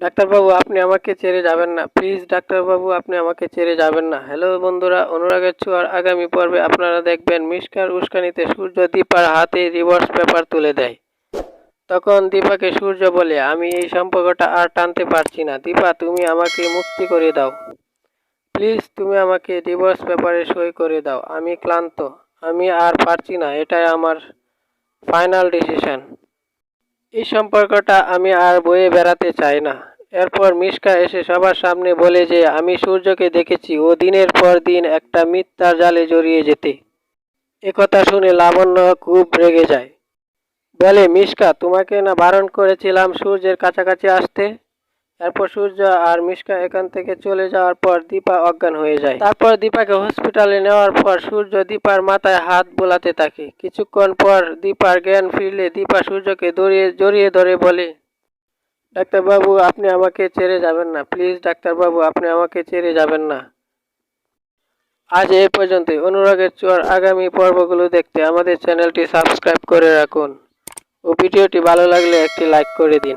ডাক্তারবাবু, আপনি আমাকে ছেড়ে যাবেন না। প্লিজ, ডাক্তারবাবু, আপনি আমাকে ছেড়ে যাবেন না। হ্যালো বন্ধুরা, অনুরাগের ছোঁয়ার আগামী পর্বে আপনারা দেখবেন মিসকার উস্কানিতে সূর্য দীপার হাতে রিভার্স পেপার তুলে দেয়। তখন দীপাকে সূর্য বলে, আমি এই সম্পর্কটা আর টানতে পারছি না। দীপা, তুমি আমাকে মুক্তি করে দাও। প্লিজ, তুমি আমাকে ডিভোর্স পেপারে সই করে দাও। আমি ক্লান্ত। আমি আর পারছি না। এটাই আমার ফাইনাল ডিসিশন এই সম্পর্কটা আমি আর বয়ে বেড়াতে চাই না। এরপর মিশকা এসে সবার সামনে বলে যে, আমি সূর্যকে দেখেছি, ও দিনের পর দিন একটা মিথ্যার জালে জড়িয়ে যেতে। একথা শুনে লাবণ্য খুব রেগে যায়। বলে, মিশকা, তোমাকে না বারণ করেছিলাম সূর্যের কাছাকাছি আসতে? এরপর সূর্য আর মিশকা এখান থেকে চলে যাওয়ার পর দীপা অজ্ঞান হয়ে যায়। তারপর দীপাকে হসপিটালে নেওয়ার পর সূর্য দীপার মাথায় হাত বোলাতে থাকে। কিছুক্ষণ পর দীপার জ্ঞান ফিরলে দীপা সূর্যকে দড়িয়ে, জড়িয়ে ধরে বলে, ডাক্তারবাবু, আপনি আমাকে ছেড়ে যাবেন না। প্লিজ, ডাক্তারবাবু, আপনি আমাকে ছেড়ে যাবেন না। আজ এই পর্যন্তই। অনুরাগের চোয়ার আগামী পর্বগুলো দেখতে আমাদের চ্যানেলটি সাবস্ক্রাইব করে রাখুন। ও ভিডিওটি ভালো লাগলে একটি লাইক করে দিন।